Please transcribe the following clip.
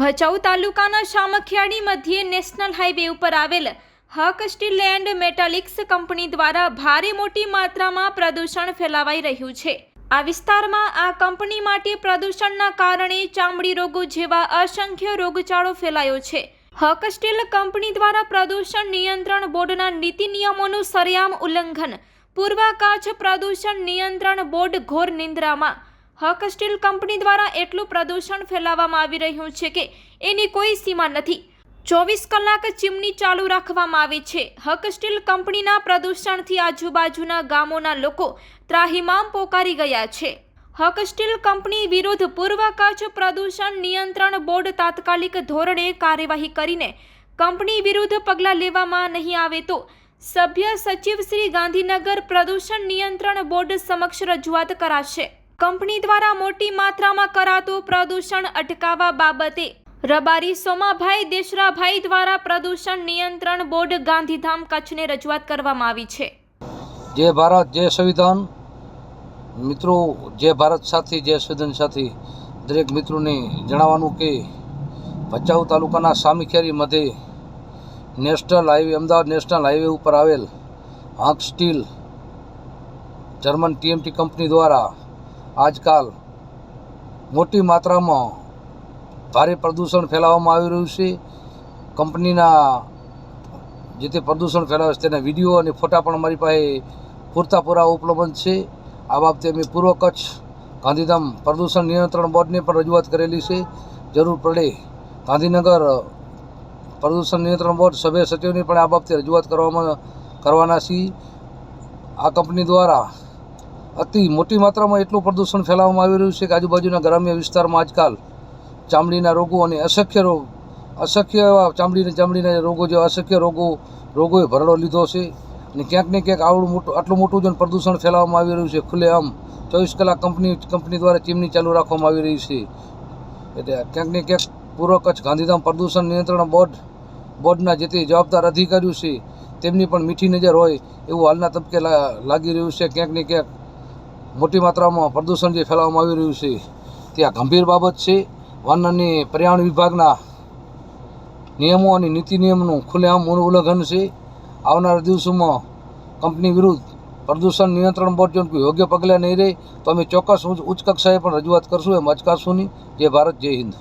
ભચાઉ તાલુકાના શામખિયાળી મધ્યે national highway ઉપર આવેલ હક સ્ટીલ એન્ડ મેટાલિક્સ કંપની દ્વારા ભારે મોટી માત્રામાં પ્રદૂષણ ફેલાવાઈ રહ્યું છે. આ વિસ્તારમાં આ કંપની માટે પ્રદૂષણના કારણે ચામડી રોગો જેવા અસંખ્ય રોગચાળો ફેલાયો છે. હક સ્ટીલ કંપની દ્વારા પ્રદૂષણ નિયંત્રણ બોર્ડના નીતિ નિયમોનું સરેઆમ ઉલ્લંઘન પૂર્વા કચ્છ પ્રદૂષણ નિયંત્રણ બોર્ડ ઘોર નિંદ્રામાં હક સ્ટીલ કંપની દ્વારા એટલું પ્રદૂષણ ફેલાવવામાં આવી રહ્યું છે કે એની કોઈ સીમા નથી. ચોવીસ કલાક ચીમની ચાલુ રાખવામાં આવે છે. હક સ્ટીલ કંપનીના પ્રદૂષણથી આજુબાજુના ગામોના લોકો ત્રાહિમામ પોકારી ગયા છે. હક સ્ટીલ કંપની વિરુદ્ધ પૂર્વ કચ્છ પ્રદૂષણ નિયંત્રણ બોર્ડ તાત્કાલિક ધોરણે કાર્યવાહી કરીને કંપની વિરુદ્ધ પગલાં લેવામાં નહીં આવે તો સભ્ય સચિવ શ્રી ગાંધીનગર પ્રદૂષણ નિયંત્રણ બોર્ડ સમક્ષ રજૂઆત કરાશે. કંપની દ્વારા મોટી માત્રામાં કરાતું પ્રદૂષણ અટકાવવા બાબતે રબારી સોમાભાઈ દેશરાભાઈ દ્વારા પ્રદૂષણ નિયંત્રણ બોર્ડ ગાંધીધામ કચ્છને રજૂઆત કરવામાં આવી છે. જે ભારત જય સંવિધાન, મિત્રો, જે ભારત સાથી જય સંવિધાન સાથી દરેક મિત્રોને જણાવવાનું કે ભચાઉ તાલુકાના સામીખેરી મધ્યે national highway, Ahmedabad national highway ઉપર આવેલ Hank steel German TMT company દ્વારા આજકાલ મોટી માત્રામાં ભારે પ્રદૂષણ ફેલાવવામાં આવી રહ્યું છે. કંપનીના જે તે પ્રદૂષણ ફેલાવે છે તેના વીડિયો અને ફોટા પણ અમારી પાસે પૂરતા પૂરા ઉપલબ્ધ છે. આ બાબતે અમે પૂર્વ કચ્છ ગાંધીધામ પ્રદૂષણ નિયંત્રણ બોર્ડને પણ રજૂઆત કરેલી છે. જરૂર પડે ગાંધીનગર પ્રદૂષણ નિયંત્રણ બોર્ડ સભ્ય સચિવની પણ આ બાબતે રજૂઆત કરવામાં કરવાના છીએ. આ કંપની દ્વારા અતિ મોટી માત્રામાં એટલું પ્રદૂષણ ફેલાવવામાં આવી રહ્યું છે કે આજુબાજુના ગ્રામ્ય વિસ્તારમાં આજકાલ ચામડીના રોગો અને અશક્ય રોગ, અશક્ય એવા ચામડીને ચામડીના રોગો જેવા અશક્ય રોગો, રોગોએ ભરડો લીધો છે. અને ક્યાંક ને ક્યાંક આવડું મોટું, આટલું મોટું જો પ્રદૂષણ ફેલાવવામાં આવી રહ્યું છે. ખુલ્લેઆમ ચોવીસ કલાક કંપની કંપની દ્વારા ચીમની ચાલુ રાખવામાં આવી રહી છે. એટલે ક્યાંક ને ક્યાંક પૂર્વ કચ્છ ગાંધીધામ પ્રદૂષણ નિયંત્રણ બોર્ડ, બોર્ડના જે તે જવાબદાર અધિકારીઓ છે, તેમની પણ મીઠી નજર હોય એવું હાલના તબકે લાગી રહ્યું છે. ક્યાંક ને ક્યાંક મોટી માત્રામાં પ્રદૂષણ જે ફેલાવવામાં આવી રહ્યું છે, તે આ ગંભીર બાબત છે. વન અને પર્યાવરણ વિભાગના નિયમો અને નીતિ નિયમનું ખુલ્લેઆમ ઉલ્લંઘન છે. આવનારા દિવસોમાં કંપની વિરુદ્ધ પ્રદૂષણ નિયંત્રણ બોર્ડ જો યોગ્ય પગલાં નહીં રહે, તો અમે ચોક્કસ ઉચ્ચ કક્ષાએ પણ રજૂઆત કરશું. એમ અચકાશું નહીં. જય ભારત, જય હિન્દ.